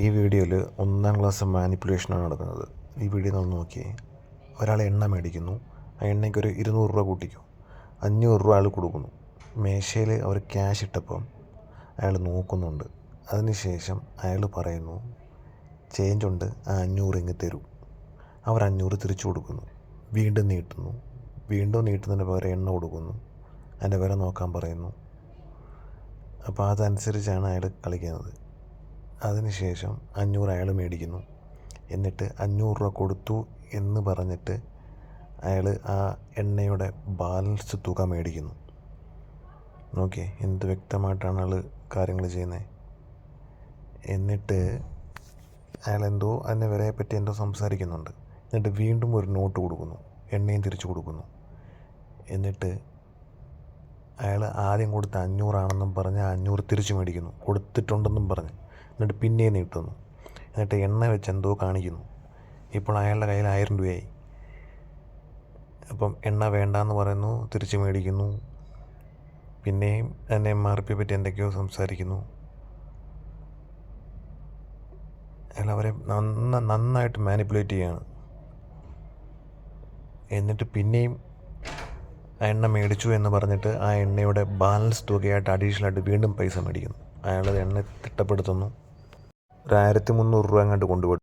ഈ വീഡിയോയിൽ ഒന്നാം ക്ലാസ് മാനിപ്പുലേഷനാണ് നടക്കുന്നത്. ഈ വീഡിയോ ഒന്ന് നോക്കിയേ. ഒരാൾ എണ്ണ മേടിക്കുന്നു. ആ എണ്ണയ്ക്ക് ഒരു ഇരുന്നൂറ് രൂപ കൂട്ടിക്കും. അഞ്ഞൂറ് രൂപ അയാൾ കൊടുക്കുന്നു. മേശയിൽ അവർ ക്യാഷ് ഇട്ടപ്പം അയാൾ നോക്കുന്നുണ്ട്. അതിനുശേഷം അയാൾ പറയുന്നു ചേഞ്ച് ഉണ്ട്. ആ അഞ്ഞൂറ് ഇങ്ങ് തരൂ. അവർ അഞ്ഞൂറ് തിരിച്ചു കൊടുക്കുന്നു. വീണ്ടും നീട്ടുന്നു. വീണ്ടും നീട്ടുന്നതിന് പകരം എണ്ണ കൊടുക്കുന്നു. അതിന്റെ വില നോക്കാൻ പറയുന്നു. അപ്പോൾ അതനുസരിച്ചാണ് അയാൾ കളിക്കുന്നത്. അതിനുശേഷം അഞ്ഞൂറ് അയാൾ മേടിക്കുന്നു. എന്നിട്ട് അഞ്ഞൂറ് രൂപ കൊടുത്തു എന്ന് പറഞ്ഞിട്ട് അയാൾ ആ എണ്ണയുടെ ബാലൻസ് തുക മേടിക്കുന്നു. നോക്കിയേ എന്ത് വ്യക്തമായിട്ടാണ് അയാൾ കാര്യങ്ങൾ ചെയ്യുന്നത് എന്നിട്ട് അയാൾ എന്തോ അതിന്റെ വിലയെപ്പറ്റി എന്തോ സംസാരിക്കുന്നുണ്ട്. എന്നിട്ട് വീണ്ടും ഒരു നോട്ട് കൊടുക്കുന്നു. എണ്ണയും തിരിച്ചു കൊടുക്കുന്നു. എന്നിട്ട് അയാൾ ആദ്യം കൊടുത്ത അഞ്ഞൂറാണെന്നും പറഞ്ഞ് അഞ്ഞൂറ് തിരിച്ചു മേടിക്കുന്നു. കൊടുത്തിട്ടുണ്ടെന്നും പറഞ്ഞ്. എന്നിട്ട് പിന്നെയും നീട്ടുന്നു. എന്നിട്ട് എണ്ണ വെച്ച് എന്തോ കാണിക്കുന്നു. ഇപ്പോൾ അയാളുടെ കയ്യിൽ ആയിരം രൂപയായി. അപ്പം എണ്ണ വേണ്ടാന്ന് പറയുന്നു തിരിച്ച് മേടിക്കുന്നു. പിന്നെയും അതിന്റെ എം ആർ പിയെ പറ്റി എന്തൊക്കെയോ സംസാരിക്കുന്നു. അയാൾ അവരെ നന്ന നന്നായിട്ട് മാനിപ്പുലേറ്റ് ചെയ്യാണ്. എന്നിട്ട് പിന്നെയും ആ എണ്ണ മേടിച്ചു എന്ന് പറഞ്ഞിട്ട് ആ എണ്ണയുടെ ബാലൻസ് തുകയായിട്ട് അഡീഷണലായിട്ട് വീണ്ടും പൈസ മേടിക്കുന്നു. അയാൾ എണ്ണ തിട്ടപ്പെടുത്തുന്നു. ഒരു ആയിരത്തി മുന്നൂറ് രൂപ എങ്ങാണ്ട് കൊണ്ടുപോയി.